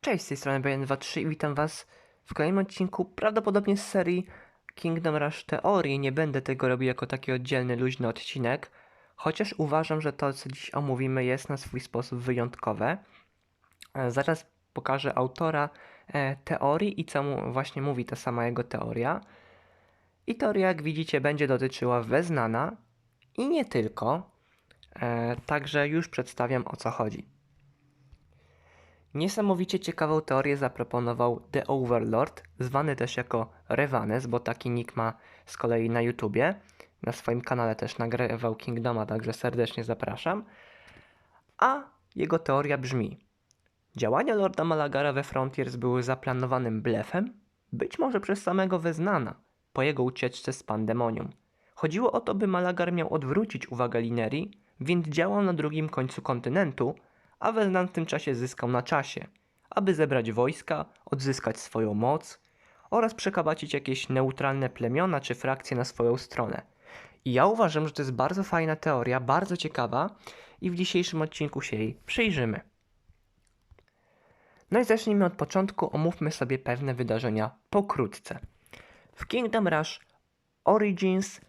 Cześć, z tej strony BN23 i witam Was w kolejnym odcinku, prawdopodobnie z serii Kingdom Rush Teorii. Nie będę tego robił jako taki oddzielny, luźny odcinek, chociaż uważam, że to, co dziś omówimy, jest na swój sposób wyjątkowe. E, Zaraz pokażę autora e, teorii i co mu właśnie mówi ta sama jego teoria. I teoria, jak widzicie, będzie dotyczyła Weznana i nie tylko. E, Także już przedstawiam o co chodzi. Niesamowicie ciekawą teorię zaproponował The Overlord, zwany też jako Revanes, bo taki nick ma z kolei na YouTubie. Na swoim kanale też nagrywał Kingdoma, także serdecznie zapraszam. A jego teoria brzmi: Działania Lorda Malagara we Frontiers były zaplanowanym blefem, być może przez samego Weznana, po jego ucieczce z Pandemonium. Chodziło o to, by Malagar miał odwrócić uwagę Linerii, więc działał na drugim końcu kontynentu, a Weznan w tym czasie zyskał na czasie, aby zebrać wojska, odzyskać swoją moc oraz przekabacić jakieś neutralne plemiona czy frakcje na swoją stronę. I ja uważam, że to jest bardzo fajna teoria, bardzo ciekawa i w dzisiejszym odcinku się jej przyjrzymy. No i zacznijmy od początku, omówmy sobie pewne wydarzenia pokrótce. W Kingdom Rush Origins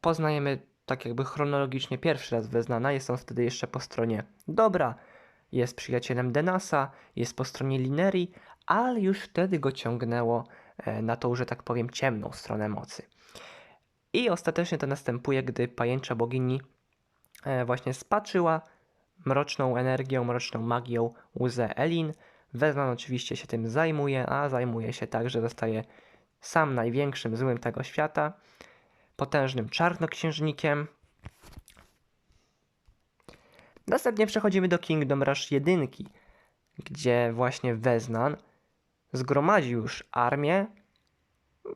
poznajemy tak jakby chronologicznie pierwszy raz Weznana, jest on wtedy jeszcze po stronie dobra, jest przyjacielem Denasa, jest po stronie Linerii, ale już wtedy go ciągnęło e, na tą, że tak powiem, ciemną stronę mocy. I ostatecznie to następuje, gdy pajęcza bogini e, właśnie spaczyła mroczną energią, mroczną magią łzę Elin. Wezman oczywiście się tym zajmuje, a zajmuje się tak, że zostaje sam największym złym tego świata, potężnym czarnoksiężnikiem, Następnie przechodzimy do Kingdom Rush 1, gdzie właśnie Weznan zgromadził już armię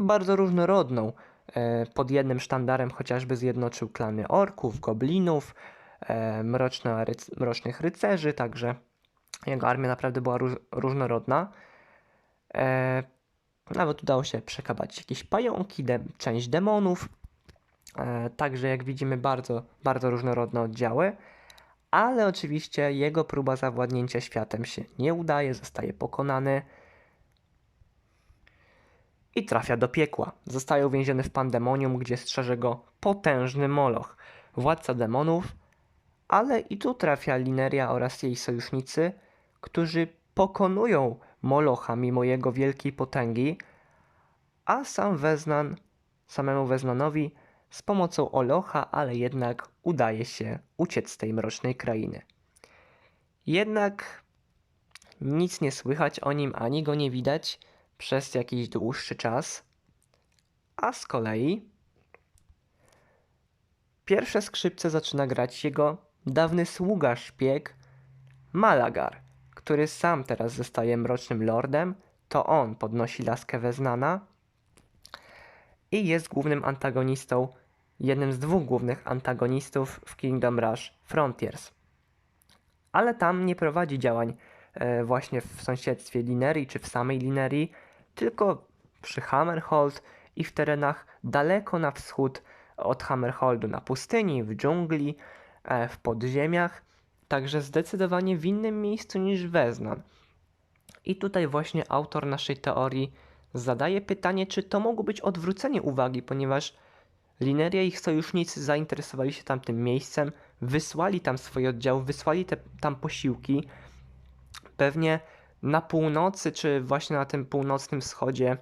bardzo różnorodną. E, Pod jednym sztandarem chociażby zjednoczył klany orków, goblinów, e, mrocznych rycerzy, także jego armia naprawdę była róż, różnorodna. E, Nawet udało się przekabać jakieś pająki, de, część demonów. Także jak widzimy bardzo, bardzo różnorodne oddziały ale oczywiście jego próba zawładnięcia światem się nie udaje, zostaje pokonany i trafia do piekła. Zostaje uwięziony w pandemonium, gdzie strzeże go potężny Moloch, władca demonów, ale i tu trafia Lineria oraz jej sojusznicy, którzy pokonują Molocha mimo jego wielkiej potęgi, a sam Weznan, samemu Weznanowi z pomocą Olocha, ale jednak udaje się uciec z tej mrocznej krainy. Jednak nic nie słychać o nim, ani go nie widać przez jakiś dłuższy czas. A z kolei pierwsze skrzypce zaczyna grać jego dawny sługa szpieg Malagar, który sam teraz zostaje mrocznym lordem. To on podnosi laskę Weznana i jest głównym antagonistą, jednym z dwóch głównych antagonistów w Kingdom Rush Frontiers. Ale tam nie prowadzi działań e, właśnie w sąsiedztwie Linerii czy w samej Linerii, tylko przy Hammerhold i w terenach daleko na wschód od Hammerholdu, na pustyni, w dżungli, e, w podziemiach, także zdecydowanie w innym miejscu niż Weznan. I tutaj właśnie autor naszej teorii zadaje pytanie, czy to mogło być odwrócenie uwagi, ponieważ Lineria i ich sojusznicy zainteresowali się tamtym miejscem, wysłali tam swoje oddziały, wysłali te, tam posiłki. Pewnie na północy, czy właśnie na tym północnym wschodzie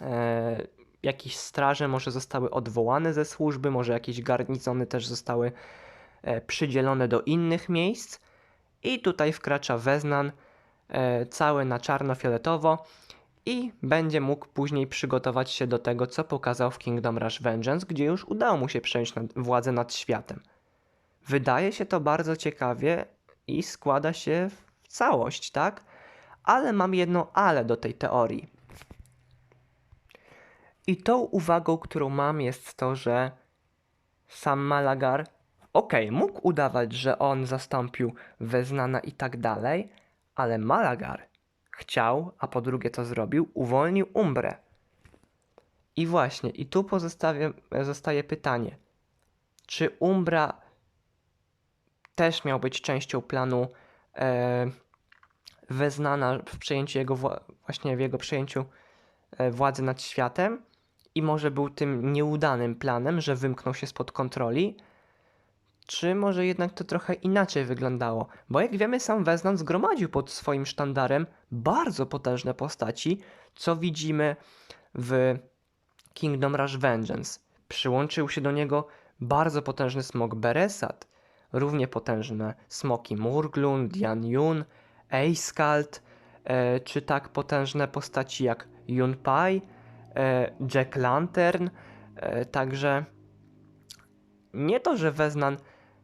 e, jakieś straże może zostały odwołane ze służby, może jakieś garnizony też zostały e, przydzielone do innych miejsc. I tutaj wkracza Weznan, e, cały na czarno-fioletowo i będzie mógł później przygotować się do tego, co pokazał w Kingdom Rush Vengeance, gdzie już udało mu się przejąć nad, władzę nad światem. Wydaje się to bardzo ciekawie i składa się w całość, tak? Ale mam jedno ale do tej teorii. I tą uwagą, którą mam, jest to, że sam Malagar, okej, mógł udawać, że on zastąpił Weznana i tak dalej, ale Malagar chciał, a po drugie to zrobił, uwolnił Umbrę. I właśnie, i tu pozostawię, zostaje pytanie, czy Umbra też miał być częścią planu e, Weznana w przejęciu jego, wła- właśnie w jego przejęciu e, władzy nad światem? I może był tym nieudanym planem, że wymknął się spod kontroli, czy może jednak to trochę inaczej wyglądało? Bo jak wiemy, sam Weznan zgromadził pod swoim sztandarem bardzo potężne postaci, co widzimy w Kingdom Rush Vengeance. Przyłączył się do niego bardzo potężny smok Beresat, równie potężne smoki Murglun, Dian Yun, Eiskalt, e, czy tak potężne postaci jak Yun Pai, e, Jack Lantern, e, także nie to, że Weznan,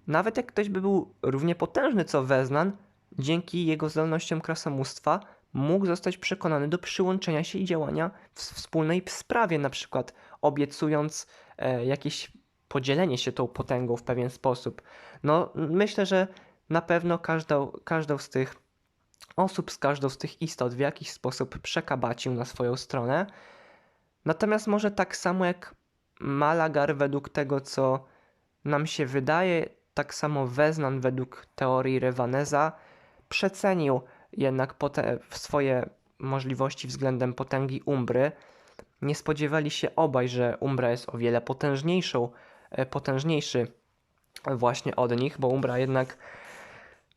nawet jak ktoś by był równie potężny co Weznan, dzięki jego zdolnościom krasomóstwa mógł zostać przekonany do przyłączenia się i działania w wspólnej sprawie, na przykład obiecując e, jakieś podzielenie się tą potęgą w pewien sposób. No, myślę, że na pewno każdą, każdą z tych osób, z każdą z tych istot w jakiś sposób przekabacił na swoją stronę. Natomiast może tak samo jak Malagar według tego, co nam się wydaje, tak samo Weznan według teorii Revaneza przecenił jednak swoje możliwości względem potęgi Umbry. Nie spodziewali się obaj, że Umbra jest o wiele potężniejszą, e, potężniejszy właśnie od nich, bo Umbra jednak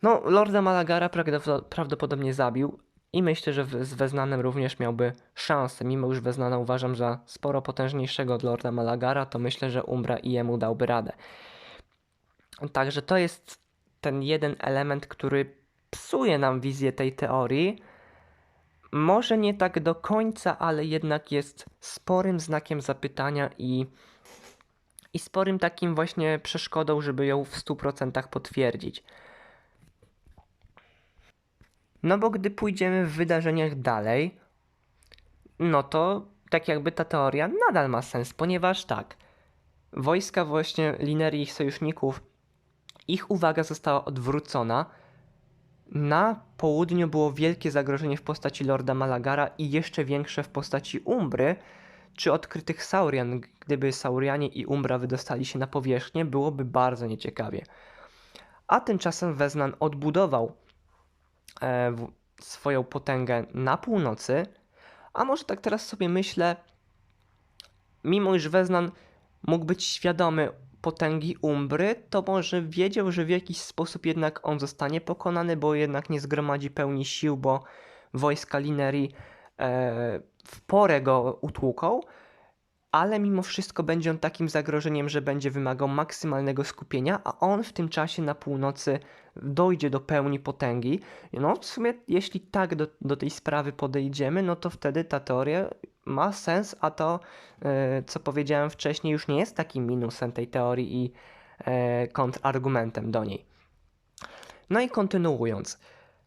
no, Lorda Malagara prawdo- prawdopodobnie zabił i myślę, że z Weznanem również miałby szansę. Mimo już Weznana uważam za sporo potężniejszego od Lorda Malagara, to myślę, że Umbra i jemu dałby radę. Także to jest ten jeden element, który psuje nam wizję tej teorii. Może nie tak do końca, ale jednak jest sporym znakiem zapytania i, i sporym takim właśnie przeszkodą, żeby ją w 100% potwierdzić. No bo gdy pójdziemy w wydarzeniach dalej, no to tak jakby ta teoria nadal ma sens, ponieważ tak, wojska właśnie Linerii ich sojuszników, ich uwaga została odwrócona. Na południu było wielkie zagrożenie w postaci Lorda Malagara i jeszcze większe w postaci Umbry, czy odkrytych Saurian. Gdyby Saurianie i Umbra wydostali się na powierzchnię, byłoby bardzo nieciekawie. A tymczasem Weznan odbudował e, w- swoją potęgę na północy, a może tak teraz sobie myślę, mimo iż Weznan mógł być świadomy potęgi Umbry, to może wiedział, że w jakiś sposób jednak on zostanie pokonany, bo jednak nie zgromadzi pełni sił, bo wojska Linerii e, w porę go utłuką, ale mimo wszystko będzie on takim zagrożeniem, że będzie wymagał maksymalnego skupienia, a on w tym czasie na północy dojdzie do pełni potęgi. No, w sumie, jeśli tak do, do tej sprawy podejdziemy, no to wtedy ta teoria ma sens, a to, e, co powiedziałem wcześniej, już nie jest takim minusem tej teorii i e, kontrargumentem do niej. No i kontynuując,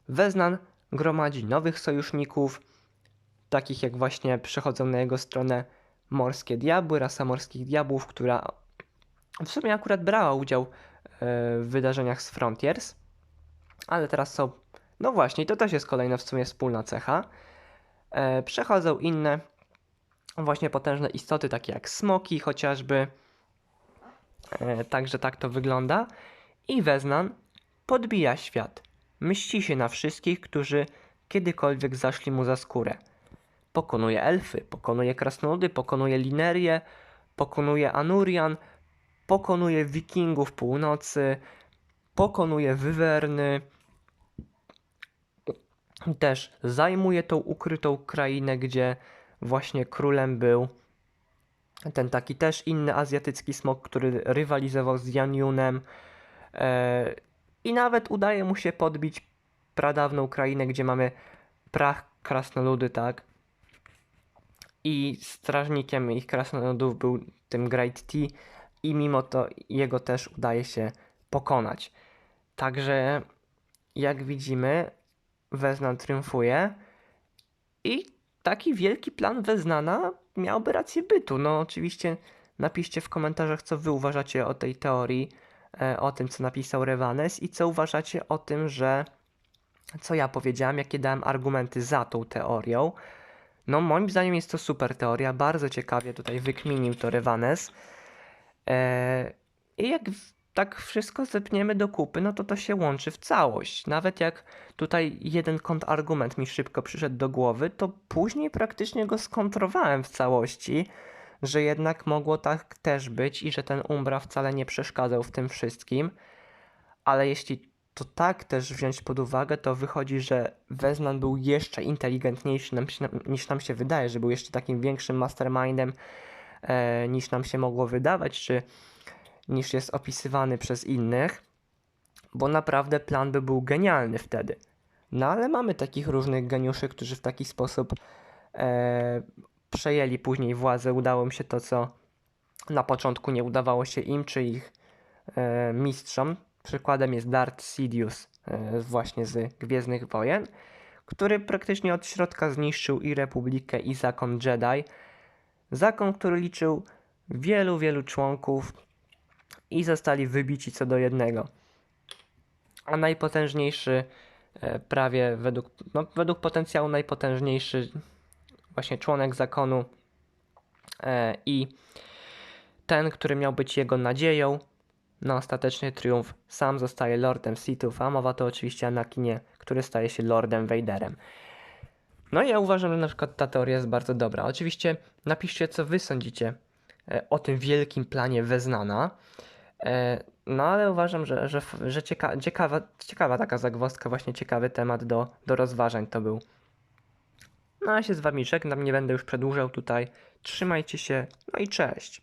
Weznan gromadzi nowych sojuszników, takich jak właśnie przechodzą na jego stronę morskie diabły, rasa morskich diabłów, która w sumie akurat brała udział e, w wydarzeniach z Frontiers, ale teraz są, no właśnie, to też jest kolejna w sumie wspólna cecha. Przechodzą inne właśnie potężne istoty, takie jak smoki chociażby. E, Także tak to wygląda. I Weznan podbija świat. Mści się na wszystkich, którzy kiedykolwiek zaszli mu za skórę. Pokonuje elfy, pokonuje krasnoludy, pokonuje Linerię, pokonuje Anurian, pokonuje wikingów północy, pokonuje wywerny. Też zajmuje tą ukrytą krainę, gdzie właśnie królem był ten taki też inny azjatycki smok, który rywalizował z Yan Yunem. E, I nawet udaje mu się podbić pradawną krainę, gdzie mamy prach krasnoludy, tak? I strażnikiem ich krasnoludów był tym Great T i mimo to jego też udaje się pokonać. Także jak widzimy, Weznan triumfuje i taki wielki plan Weznana miałby rację bytu. No oczywiście napiszcie w komentarzach, co wy uważacie o tej teorii, e, o tym, co napisał Revanes i co uważacie o tym, że co ja powiedziałem, jakie dałem argumenty za tą teorią. No moim zdaniem jest to super teoria, bardzo ciekawie tutaj wykminił to Revanes. E, I jak tak wszystko zepniemy do kupy, no to to się łączy w całość. Nawet jak tutaj jeden kontrargument mi szybko przyszedł do głowy, to później praktycznie go skontrowałem w całości, że jednak mogło tak też być i że ten Umbra wcale nie przeszkadzał w tym wszystkim. Ale jeśli to tak też wziąć pod uwagę, to wychodzi, że Weznan był jeszcze inteligentniejszy niż nam się wydaje, że był jeszcze takim większym mastermindem e, niż nam się mogło wydawać, czy niż jest opisywany przez innych, bo naprawdę plan by był genialny wtedy. No ale mamy takich różnych geniuszy, którzy w taki sposób e, przejęli później władzę. Udało im się to, co na początku nie udawało się im, czy ich e, mistrzom. Przykładem jest Darth Sidious e, właśnie z Gwiezdnych Wojen, który praktycznie od środka zniszczył i Republikę, i Zakon Jedi. Zakon, który liczył wielu, wielu członków i zostali wybici co do jednego. A najpotężniejszy, e, prawie według, no, według potencjału najpotężniejszy właśnie członek zakonu e, i ten, który miał być jego nadzieją na ostateczny triumf, sam zostaje Lordem Sithów, a mowa to oczywiście Anakinie, który staje się Lordem Vaderem. No i ja uważam, że na przykład ta teoria jest bardzo dobra. Oczywiście napiszcie, co wy sądzicie o tym wielkim planie Weznana. E, No ale uważam, że, że, że cieka, ciekawa, ciekawa taka zagwozdka, właśnie ciekawy temat do, do rozważań to był. No a się z wami żegnam, nie będę już przedłużał tutaj. Trzymajcie się, no i cześć.